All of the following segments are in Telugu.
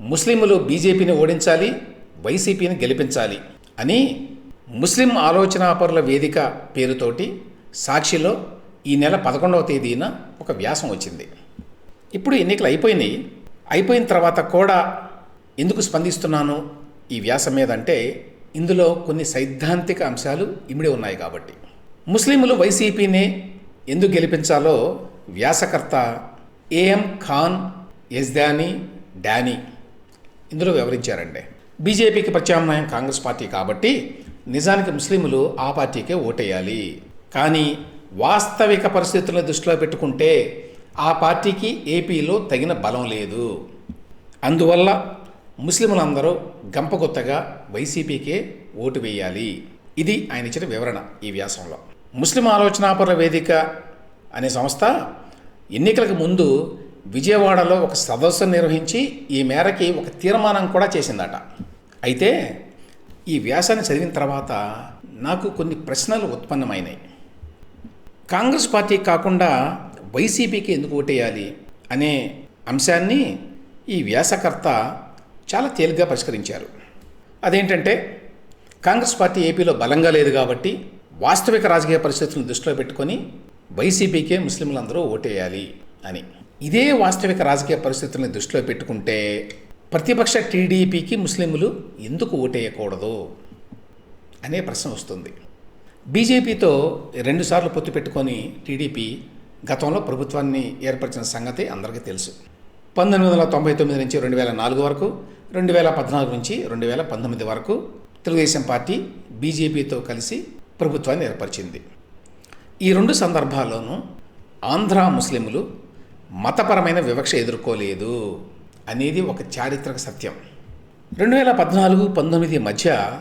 ముస్లింలు బీజేపీని ఓడించాలి వైసీపీని గెలిపించాలి అని ముస్లిం ఆలోచనాపరుల వేదిక పేరుతోటి సాక్షిలో ఈ నెల పదకొండవ తేదీన ఒక వ్యాసం వచ్చింది. ఇప్పుడు ఎన్నికలు అయిపోయినాయి. అయిపోయిన తర్వాత కూడా ఎందుకు స్పందిస్తున్నాను? ఈ వ్యాసం మీద అంటే ఇందులో కొన్ని సైద్ధాంతిక అంశాలు ఇమిడి ఉన్నాయి కాబట్టి. ముస్లింలు వైసీపీని ఎందుకు గెలిపించాలో వ్యాసకర్త ఏఎం ఖాన్ యజ్దానీ డానీ ఇందులో వివరించారండి. బీజేపీకి ప్రత్యామ్నాయం కాంగ్రెస్ పార్టీ కాబట్టి నిజానికి ముస్లింలు ఆ పార్టీకే ఓటేయాలి. కానీ వాస్తవిక పరిస్థితులను దృష్టిలో పెట్టుకుంటే ఆ పార్టీకి ఏపీలో తగిన బలం లేదు. అందువల్ల ముస్లింలందరూ గంపగొత్తగా వైసీపీకే ఓటు వేయాలి. ఇది ఆయన ఇచ్చిన వివరణ ఈ వ్యాసంలో. ముస్లిం ఆలోచనాపరుల వేదిక అనే సంస్థ ఎన్నికలకు ముందు విజయవాడలో ఒక సదస్సు నిర్వహించి ఈ మేరకి ఒక తీర్మానం కూడా చేసిందట. అయితే ఈ వ్యాసాన్ని చదివిన తర్వాత నాకు కొన్ని ప్రశ్నలు ఉత్పన్నమైనాయి. కాంగ్రెస్ పార్టీ కాకుండా వైసీపీకి ఎందుకు ఓటేయాలి అనే అంశాన్ని ఈ వ్యాసకర్త చాలా తేలిగ్గా పరిష్కరించారు. అదేంటంటే కాంగ్రెస్ పార్టీ ఏపీలో బలంగా లేదు కాబట్టి వాస్తవిక రాజకీయ పరిస్థితులను దృష్టిలో పెట్టుకొని వైసీపీకే ముస్లింలందరూ ఓటేయాలి అని. ఇదే వాస్తవిక రాజకీయ పరిస్థితులను దృష్టిలో పెట్టుకుంటే ప్రతిపక్ష టీడీపీకి ముస్లింలు ఎందుకు ఓటేయకూడదు అనే ప్రశ్న వస్తుంది. బీజేపీతో రెండుసార్లు పొత్తు పెట్టుకొని టీడీపీ గతంలో ప్రభుత్వాన్ని ఏర్పరిచిన సంగతి అందరికీ తెలుసు. పంతొమ్మిది వందల తొంభై తొమ్మిది నుంచి రెండు వేల నాలుగు వరకు రెండు వేల పద్నాలుగు నుంచి రెండు వేల పంతొమ్మిది వరకు తెలుగుదేశం పార్టీ బీజేపీతో కలిసి ప్రభుత్వాన్ని ఏర్పరిచింది. ఈ రెండు సందర్భాల్లోనూ ఆంధ్ర ముస్లింలు మతపరమైన వివక్ష ఎదుర్కోలేదు అనేది ఒక చారిత్రక సత్యం. రెండు వేల పద్నాలుగు పంతొమ్మిది మధ్య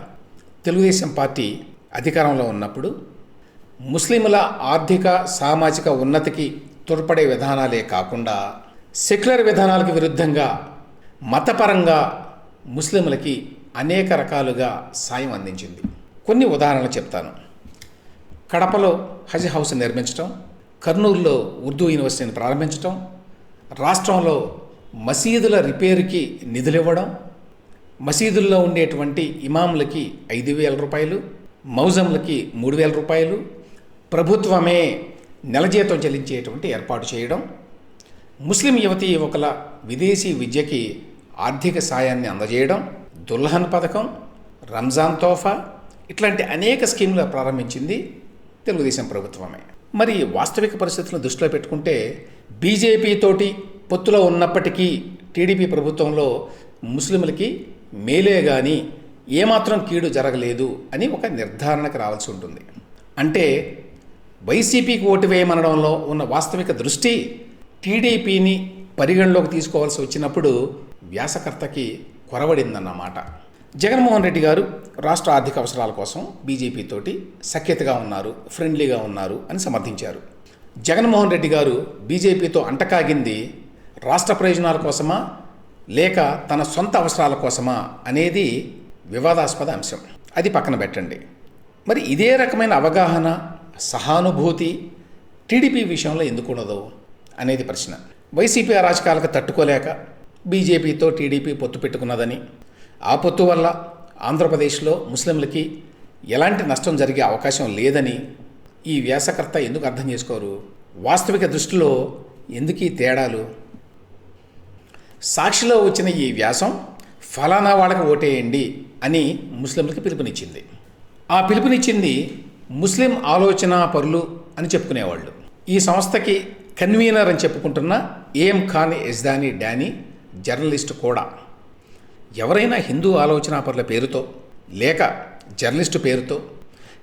తెలుగుదేశం పార్టీ అధికారంలో ఉన్నప్పుడు ముస్లింల ఆర్థిక సామాజిక ఉన్నతికి తోడ్పడే విధానాలే కాకుండా సెక్యులర్ విధానాలకు విరుద్ధంగా మతపరంగా ముస్లింలకి అనేక రకాలుగా సాయం అందించింది. కొన్ని ఉదాహరణలు చెప్తాను. కడపలో హజ్ హౌస్ నిర్మించడం కర్నూలులో ఉర్దూ యూనివర్సిటీని ప్రారంభించటం రాష్ట్రంలో మసీదుల రిపేరుకి నిధులివ్వడం మసీదుల్లో ఉండేటువంటి ఇమాములకి ఐదు వేల రూపాయలు మౌజంలకి మూడు వేల రూపాయలు ప్రభుత్వమే నెల జీతం చెల్లించేటువంటి ఏర్పాటు చేయడం ముస్లిం యువతీ యువకుల విదేశీ విద్యకి ఆర్థిక సాయాన్ని అందజేయడం దుల్హన్ పథకం రంజాన్ తోఫా ఇట్లాంటి అనేక స్కీములు ప్రారంభించింది తెలుగుదేశం ప్రభుత్వమే. మరి వాస్తవిక పరిస్థితులను దృష్టిలో పెట్టుకుంటే బీజేపీ తోటి పొత్తులో ఉన్నప్పటికీ టీడీపీ ప్రభుత్వంలో ముస్లింలకి మేలే కానీ ఏమాత్రం కీడు జరగలేదు అని ఒక నిర్ధారణకు రావాల్సి ఉంటుంది. అంటే వైసీపీకి ఓటు వేయమనడంలో ఉన్న వాస్తవిక దృష్టి టీడీపీని పరిగణలోకి తీసుకోవాల్సి వచ్చినప్పుడు వ్యాసకర్తకి కొరవడిందన్నమాట. జగన్మోహన్ రెడ్డి గారు రాష్ట్ర ఆర్థిక అవసరాల కోసం బీజేపీ తోటి సఖ్యతగా ఉన్నారు ఫ్రెండ్లీగా ఉన్నారు అని సమర్థించారు. జగన్మోహన్ రెడ్డి గారు బీజేపీతో అంటకాగింది రాష్ట్ర ప్రయోజనాల కోసమా లేక తన సొంత అవసరాల కోసమా అనేది వివాదాస్పద అంశం. అది పక్కన పెట్టండి. మరి ఇదే రకమైన అవగాహన సహానుభూతి టీడీపీ విషయంలో ఎందుకు ఉండదు అనేది ప్రశ్న. వైసీపీ అరాచకాలకు తట్టుకోలేక బీజేపీతో టీడీపీ పొత్తు పెట్టుకున్నదని ఆ పొత్తు వల్ల ఆంధ్రప్రదేశ్లో ముస్లింలకి ఎలాంటి నష్టం జరిగే అవకాశం లేదని ఈ వ్యాసకర్త ఎందుకు అర్థం చేసుకోరు? వాస్తవిక దృష్టిలో ఎందుకు ఈ తేడాలు? సాక్షిలో వచ్చిన ఈ వ్యాసం ఫలానా వాళ్ళకి ఓటేయండి అని ముస్లింలకి పిలుపునిచ్చింది. ఆ పిలుపునిచ్చింది ముస్లిం ఆలోచన పరులు అని చెప్పుకునేవాళ్ళు. ఈ సంస్థకి కన్వీనర్ అని చెప్పుకుంటున్న ఏఎం ఖాన్ యజ్దాని డానీ జర్నలిస్టు కూడా. ఎవరైనా హిందూ ఆలోచనాపరుల పేరుతో లేక జర్నలిస్టు పేరుతో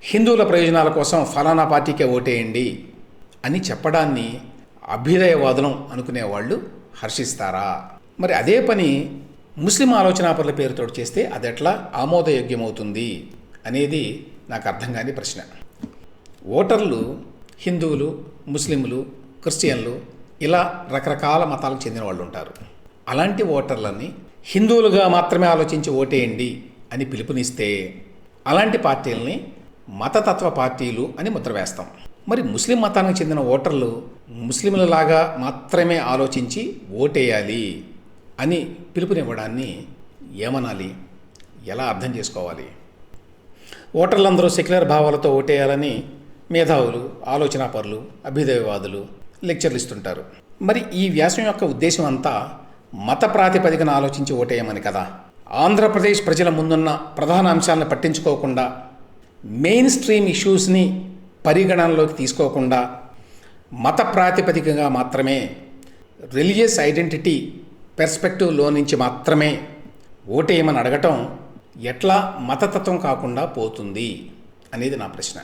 హిందువుల ప్రయోజనాల కోసం ఫలానా పార్టీకే ఓటేయండి అని చెప్పడాన్ని అభ్యుదయవాదులం అనుకునేవాళ్ళు హర్షిస్తారా? మరి అదే పని ముస్లిం ఆలోచనాపరుల పేరుతో చేస్తే అదెట్లా ఆమోదయోగ్యమవుతుంది అనేది నాకు అర్థం కాని ప్రశ్న. ఓటర్లు హిందువులు ముస్లింలు క్రిస్టియన్లు ఇలా రకరకాల మతాలకు చెందిన వాళ్ళు ఉంటారు అలాంటి ఓటర్లని హిందువులుగా మాత్రమే ఆలోచించి ఓటేయండి అని పిలుపునిస్తే అలాంటి పార్టీలని మతతత్వ పార్టీలు అని ముద్ర వేస్తాం. మరి ముస్లిం మతానికి చెందిన ఓటర్లు ముస్లింలలాగా మాత్రమే ఆలోచించి ఓటేయాలి అని పిలుపునివ్వడాన్ని ఏమనాలి? ఎలా అర్థం చేసుకోవాలి? ఓటర్లందరూ సెక్యులర్ భావాలతో ఓటేయాలని మేధావులు ఆలోచనాపరులు అభ్యుదయవాదులు లెక్చర్లు ఇస్తుంటారు. మరి ఈ వ్యాసం యొక్క ఉద్దేశం అంతా మత ప్రాతిపదికన ఆలోచించి ఓటేయమని కదా. ఆంధ్రప్రదేశ్ ప్రజల ముందున్న ప్రధాన అంశాలను పట్టించుకోకుండా మెయిన్ స్ట్రీమ్ ఇష్యూస్ని పరిగణనలోకి తీసుకోకుండా మత ప్రాతిపదికగా మాత్రమే రిలీజియస్ ఐడెంటిటీ పెర్స్పెక్టివ్లో నుంచి మాత్రమే ఓటేయమని అడగటం ఎట్లా మతతత్వం కాకుండా పోతుంది అనేది నా ప్రశ్న.